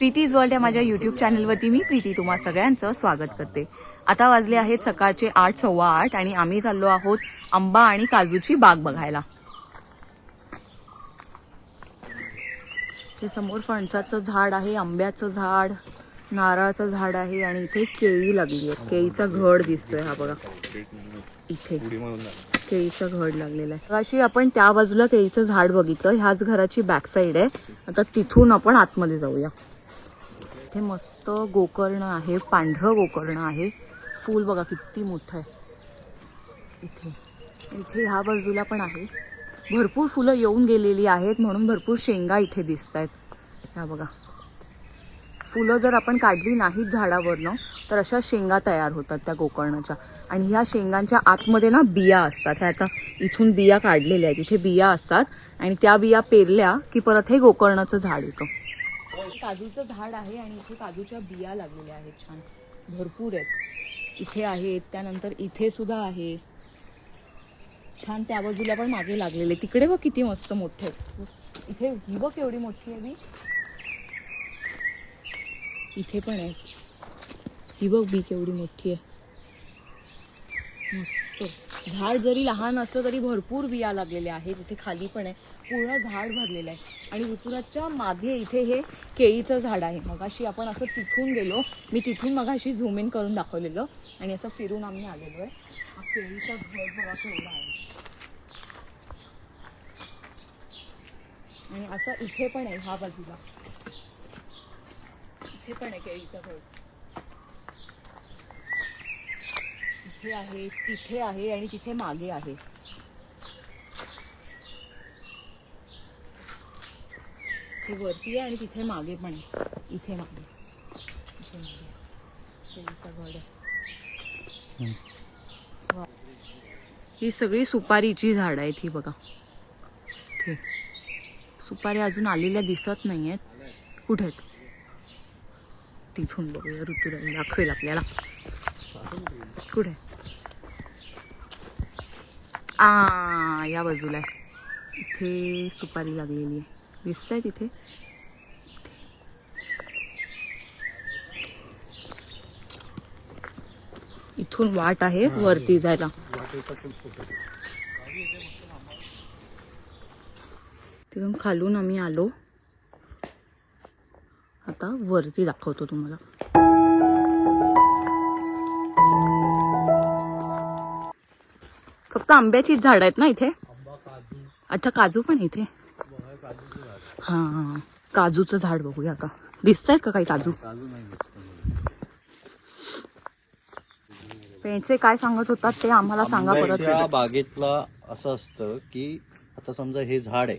प्रीतीज world या माझ्या YouTube चॅनलवरती मी प्रीती तुम्हा सगळ्यांचं स्वागत करते. आता वाजले आहेत सकाळचे आठ सव्वा आठ आणि आम्ही चाललो आहोत आंबा आणि काजूची बाग बघायला. ते समोर फणसाचं झाड आहे आंब्याचं झाड नारळाचं झाड आहे आणि इथे केळी लागली आहे केळीचा घड दिसतोय हा बघा. इथे. केळीचा घड लागलेलं आहे. अशी आपण त्या बाजूला केळीचं झाड बघितलं. ह्याच घराची बॅक साईड आहे. आता तिथून आपण आतमध्ये जाऊया. इथे मस्त गोकर्ण आहे पांढरं गोकर्ण आहे. फूल बघा किती मोठं आहे. इथे. इथे ह्या बाजूला पण आहे. भरपूर फुलं येऊन गेलेली आहेत म्हणून भरपूर शेंगा इथे दिसत आहेत ह्या बघा. फुलं जर आपण काढली नाहीत झाडावरनं तर अशा शेंगा तयार होतात त्या गोकर्णाच्या. आणि ह्या शेंगांच्या आतमध्ये ना बिया असतात. ह्या आता इथून बिया काढलेल्या आहेत. इथे बिया असतात. आणि त्या बिया पेरल्या की परत हे गोकर्णाचं झाड येतं. काजूचं झाड आहे आणि इथे काजूच्या बिया लागलेल्या आहेत छान. भरपूर आहेत. इथे आहेत त्यानंतर इथे सुद्धा आहे. छान त्या बाजूला पण मागे लागलेले. तिकडे बघ किती मस्त मोठे आहेत. इथे ही बघ एवढी मोठी आहे बी इथे पण आहे ही बघ बी केवढी मोठी आहे. मस्त. झाड जरी लहान असलं तरी भरपूर बिया लागलेल्या आहेत. इथे खाली पण आहे. पूर्ण झाड भरलेलं आहे. आणि ऋतुराजच्या मागे इथे हे केळीचं झाड आहे. मगाशी आपण असं तिथून गेलो. मी तिथून मगाशी झूम इन करून दाखवलेलं. आणि असं फिरून आम्ही आलेलो आहे. हा केळीचा घर बघा केवढा आहे. आणि असं इथे पण आहे ह्या बाजूला. इथे पण आहे केळीचं घर. इथे आहे तिथे आहे आणि तिथे मागे आहे. इथे वरती आहे आणि तिथे मागे पण आहे. इथे मागे. इथे मागे. आहे. ही सगळी सुपारीची झाड आहेत ही बघा. इथे. सुपारी अजून आलेल्या दिसत नाही आहेत कुठे आहेत? तिथून बघूया ऋतुराज. दाखवेल आपल्याला. कुठे? आ या बाजूला इथे सुपारी लागलेली आहे. दिसतंय तिथे इथून वाट आहे वरती जायला. तिथून खालून आम्ही आलो. आता वरती दाखवतो तुम्हाला. फक्त आंब्याचीच झाड आहेत ना इथे? अच्छा काजू पण आहे इथे. हा. काजूचं झाड बघूया आता. दिसत आहेत का काही काजू? पेंटचे काय सांगत होतात ते आम्हाला सांगा परत. बागेतला असं असतं की आता समजा हे झाड आहे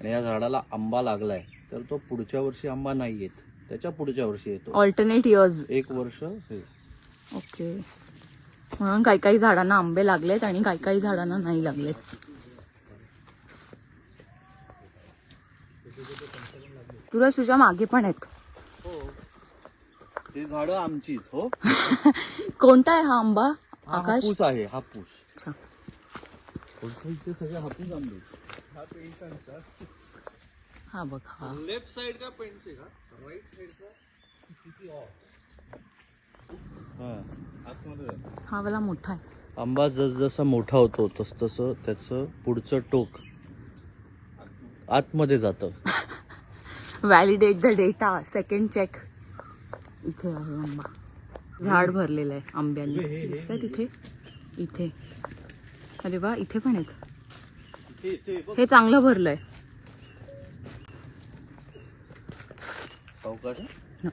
आणि या झाडाला आंबा लागलाय तर तो पुढच्या वर्षी आंबा नाही येत. त्याच्या पुढच्या वर्षी येतो. ऑल्टरनेट इयर्स एक वर्ष. ओके. म्हणून काही काही झाडांना आंबे लागलेत आणि काही काही झाडांना नाही लागलेत. तुला तुझ्या मागे पण आहेत. ही. झाडं आमचीच हो. कोणता आहे हा आंबा? हा आकाश? हापूस आहे हापूस अच्छा. इथे सगळे हापूस आंबे हा बघ हा. लेफ्ट साइड का पेंटचे का? राईट साइडचा हा वाला मोठा आहे. आंबा जसजसा मोठा होतो तस तसं त्याचं पुढचं टोक आतमध्ये जातं. Validate the data second check इथे आहे आंबा. झाड भरलेलं आहे आंब्यांनी. दिसतंय तिथे? इथे. अरे वा इथे पण आहेत. हे चांगलं भरलंय. सावकाश हं?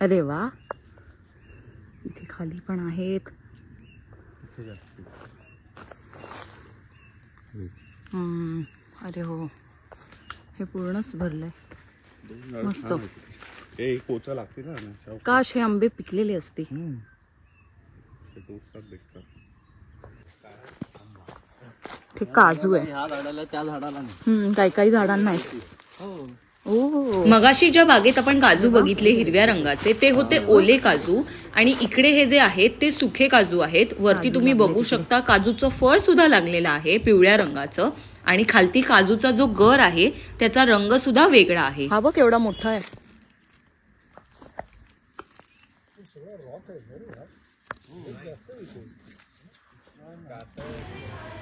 अरे वा. इथे खाली पण आहेत. इथे अरे हो. हे पूर्णच भरलंय. मस्त. हे कोचा लागते ना. काश हे आंबे पिकलेले असते. ते काजू आहे. त्या झाडाला काही काही झाडांना आहे. हो. मगाशी ज्या बागेत आपण काजू बघितले हिरव्या रंगाचे ते होते ओले काजू आणि इकडे हे जे आहेत ते सुखे काजू आहेत. वरती तुम्ही बघू शकता काजूचं फळ सुद्धा लागलेलं आहे पिवळ्या रंगाचं. आणि खालती काजूचा जो गर आहे त्याचा रंग सुद्धा वेगळा आहे. हा बघ एवढा मोठा आहे.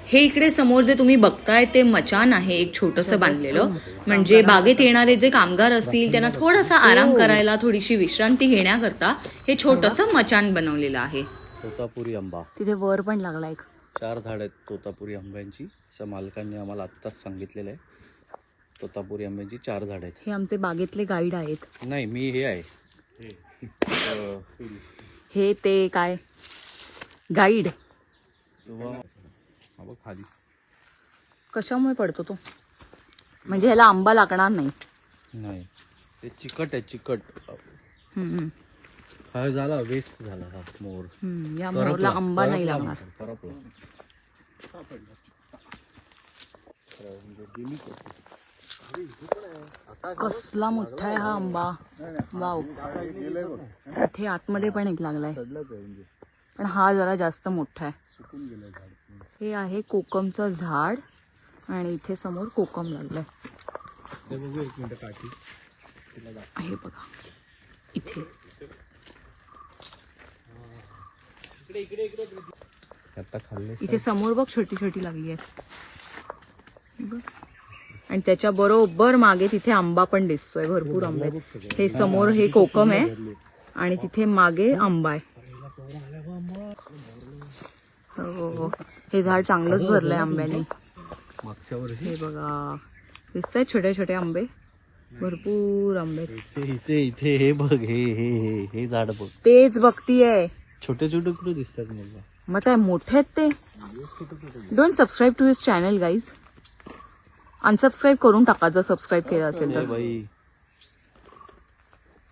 हे इकडे समोर जे तुम्ही बघताय ते मचान आहे एक छोटस बांधलेलं. म्हणजे बागेत येणारे जे कामगार असतील त्यांना थोडासा आराम करायला थोडीशी विश्रांती घेण्याकरता हे छोटस मचान बनवलेलं आहे. तोतापुरी आंबा. तिथे वर पण लागला एक. चार झाड आहेत तोतापुरी आंब्यांची. असं मालकांनी आम्हाला आत्ताच सांगितलेलं आहे. तोतापुरी आंब्यांची चार झाड आहेत. हे आमचे बागेतले गाईड आहेत. नाही मी हे आहे. हे ते काय? गाईड. हा बघ खाली. कशामुळे पडतो तो? म्हणजे ह्याला आंबा लागणार नाही. नाही. ते चिकट आहे चिकट. हम्म, हम्म. हा झाला वेस्ट झाला हा मोर. हम्म, या मोरला आंबा नाही लागणार. कसला मोठा आहे हा आंबा. वाव. इथे आतमध्ये पण एक लागलाय. पण हा जरा जास्त मोठा आहे. हे आहे कोकमचं झाड आणि इथे समोर कोकम लागलाय. आहे बघा इथे. इथे समोर बघ छोटी छोटी लागली आहे हे. आणि त्याच्या बरोबर मागे तिथे आंबा पण दिसतोय. भरपूर आंबे आहेत. हे समोर हे कोकम आहे आणि तिथे मागे आंबा आहे. हो, हो. हे झाड चांगलंच भरलंय आंब्याने. हे बघा दिसत छोटे छोटे आंबे. भरपूर आंबे. आहेत. इथे इथे हे बघ हे हे हे झाड बघ. तेच बघतीये. छोटे छोटे कुठे दिसतात मला? मग काय मोठे आहेत ते? Don't subscribe to his channel guys unsubscribe करून टाका जर सबस्क्राईब केलं असेल तर. बाई.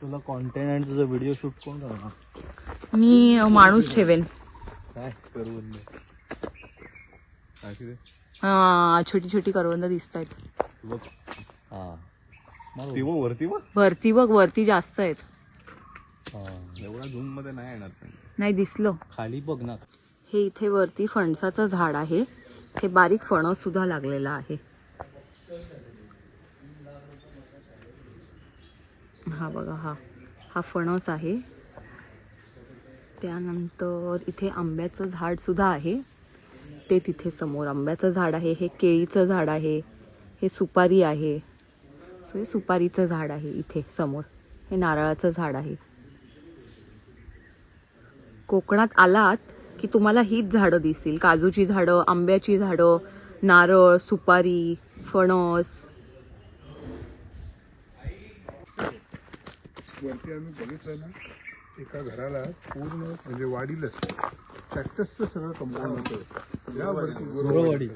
तुला कॉन्टेंट आणि तुझा व्हिडिओ शूट कोण करणार? मी माणूस ठेवेन. काय ते हा छोटी छोटी करवंद दिसत आहेत बघ. हा. ती वरती बघ. वरती जास्त आहेत. हा. एवढा झूममध्ये नाही येणार पण. नाही दिसलं. खाली बघ ना. हे इथे वरती फणसाचं झाड आहे. हे बारीक फणस सुद्धा लागलेला आहे. हा बघा हा. हा फणस आहे. त्यानंतर इथे आंब्याचं झाड सुद्धा आहे. ते तिथे समोर. आंब्याचं झाड आहे हे केळीचं झाड आहे हे सुपारी आहे. सो हे सुपारीचं झाड आहे इथे समोर. हे नारळाचं झाड आहे. कोकणात आलात की तुम्हाला हीच झाडं दिसतील. काजूची झाडं आंब्याची झाडं नारळ सुपारी फणस. वरती आम्ही बघितलं ना एका घराला पूर्ण म्हणजे वाढीलच कॅक्टसचं सगळं कंपाऊंड होतं. या वरती गुरुवाडी